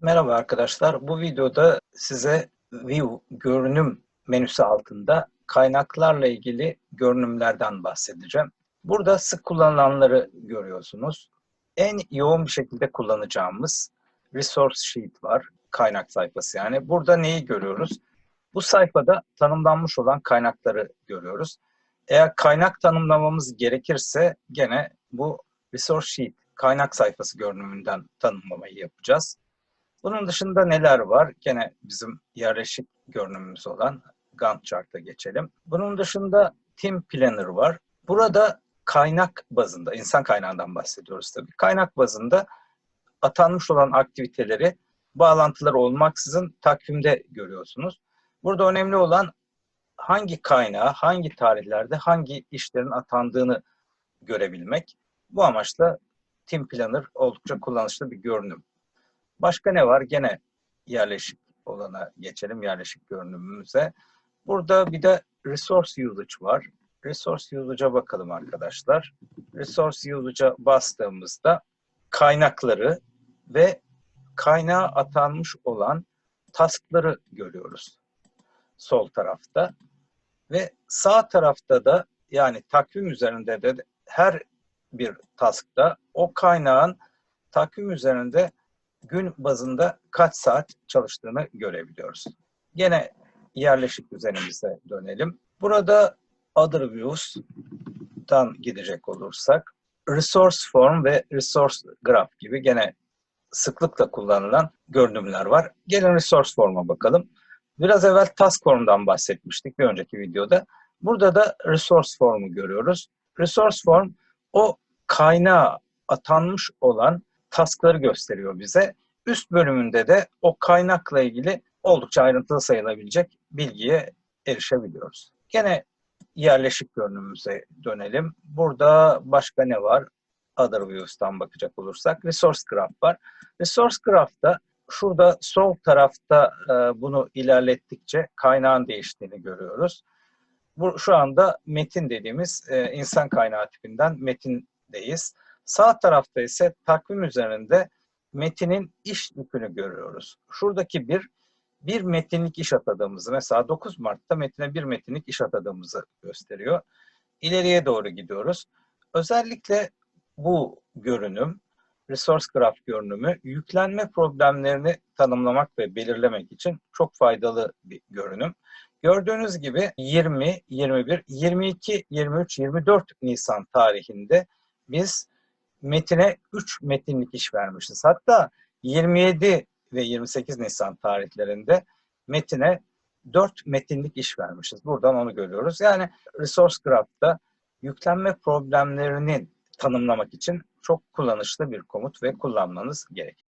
Merhaba arkadaşlar. Bu videoda size View görünüm menüsü altında kaynaklarla ilgili görünümlerden bahsedeceğim. Burada sık kullanılanları görüyorsunuz. En yoğun bir şekilde kullanacağımız Resource Sheet var. Kaynak sayfası yani. Burada neyi görüyoruz? Bu sayfada tanımlanmış olan kaynakları görüyoruz. Eğer kaynak tanımlamamız gerekirse gene bu Resource Sheet kaynak sayfası görünümünden tanımlamayı yapacağız. Bunun dışında neler var? Gene bizim yerleşik görünümümüz olan Gantt chart'a geçelim. Bunun dışında Team Planner var. Burada kaynak bazında, insan kaynağından bahsediyoruz tabii. Kaynak bazında atanmış olan aktiviteleri bağlantıları olmaksızın takvimde görüyorsunuz. Burada önemli olan hangi kaynağa, hangi tarihlerde, hangi işlerin atandığını görebilmek. Bu amaçla Team Planner oldukça kullanışlı bir görünüm. Başka ne var? Gene yerleşik olana geçelim, yerleşik görünümümüze. Burada bir de Resource Usage var. Resource Usage'a bakalım arkadaşlar. Resource Usage'a bastığımızda kaynakları ve kaynağa atanmış olan taskları görüyoruz. Sol tarafta. Ve sağ tarafta da yani takvim üzerinde de her bir taskta o kaynağın takvim üzerinde gün bazında kaç saat çalıştığını görebiliyoruz. Gene yerleşik düzenimize dönelim. Burada Other Views'tan gidecek olursak Resource Form ve Resource Graph gibi gene sıklıkla kullanılan görünümler var. Gelin Resource Form'a bakalım. Biraz evvel Task Form'dan bahsetmiştik bir önceki videoda. Burada da Resource Form'u görüyoruz. Resource Form o kaynağa atanmış olan taskları gösteriyor bize. Üst bölümünde de o kaynakla ilgili oldukça ayrıntılı sayılabilecek bilgiye erişebiliyoruz. Gene yerleşik görünümümüze dönelim. Burada başka ne var? Other Views'tan bakacak olursak Resource Graph var. Resource Graph'ta şurada sol tarafta e, bunu ilerlettikçe kaynağın değiştiğini görüyoruz. Bu şu anda metin dediğimiz e, insan kaynağı tipinden metindeyiz. Sağ tarafta ise takvim üzerinde metinin iş yükünü görüyoruz. Şuradaki bir, bir metinlik iş atadığımızı, mesela 9 Mart'ta metine bir metinlik iş atadığımızı gösteriyor. İleriye doğru gidiyoruz. Özellikle bu görünüm, Resource Graph görünümü, yüklenme problemlerini tanımlamak ve belirlemek için çok faydalı bir görünüm. Gördüğünüz gibi 20, 21, 22, 23, 24 Nisan tarihinde biz metine 3 metinlik iş vermişiz. Hatta 27 ve 28 Nisan tarihlerinde metine 4 metinlik iş vermişiz. Buradan onu görüyoruz. Yani Resource Graph'ta yüklenme problemlerini tanımlamak için çok kullanışlı bir komut ve kullanmanız gerek.